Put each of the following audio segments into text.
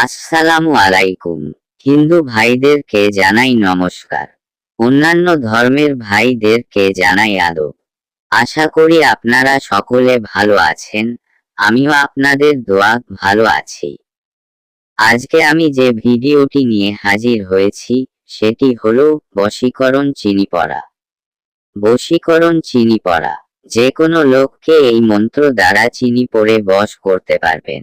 আসসালামু আলাইকুম হিন্দু ভাইদেরকে জানাই নমস্কার। অন্যান্য ধর্মের ভাইদেরকে জানাই আদব। আশা করি আপনারা সকলে ভালো আছেন, আমিও আপনাদের দোয়া ভালো আছি। আজকে আমি যে ভিডিওটি নিয়ে হাজির হয়েছি, সেটি হলো বশীকরণ চিনি পড়া। বশীকরণ চিনি পড়া। যে কোনো লোককে এই মন্ত্র দ্বারা চিনি পড়ে বশ করতে পারবেন।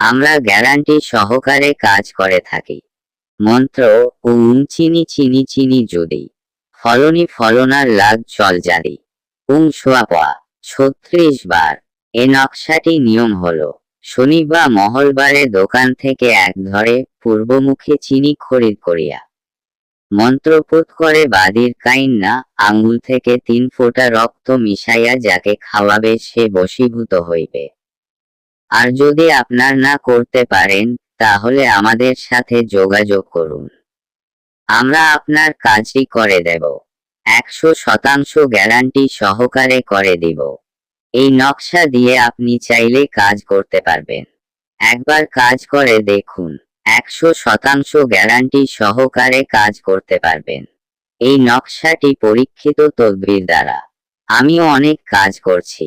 আমরা গ্যারান্টি সহকারে কাজ করে থাকি। মন্ত্র, উম, চিনি চিনি চিনি, যদি। ফলনি, ফলনার লাগ চল জারি। উম সোয়া পয়া ছত্রিশ বার। এ নকশাটি নিয়ম হলো শনি বা মঙ্গলবারে দোকান থেকে এক ধরে পূর্বমুখে চিনি খরিদ করিয়া। মন্ত্রপুত করে বাদির কাইন না আঙ্গুল থেকে তিন ফোঁটা রক্ত মিশাইয়া যাকে খাওয়াবে সে বশীভূত হইবে। আর যদি আপনার না করতে পারেন, তাহলে আমাদের সাথে যোগাযোগ করুন। আমরা আপনার কাজটি করে দেব। একশো শতাংশ গ্যারান্টি সহকারে করে দিব। এই নকশা দিয়ে আপনি চাইলে কাজ করতে পারবেন। একবার কাজ করে দেখুন, একশো শতাংশ গ্যারান্টি সহকারে কাজ করতে পারবেন। এই নকশাটি পরীক্ষিত তদবির দ্বারা। আমিও অনেক কাজ করছি।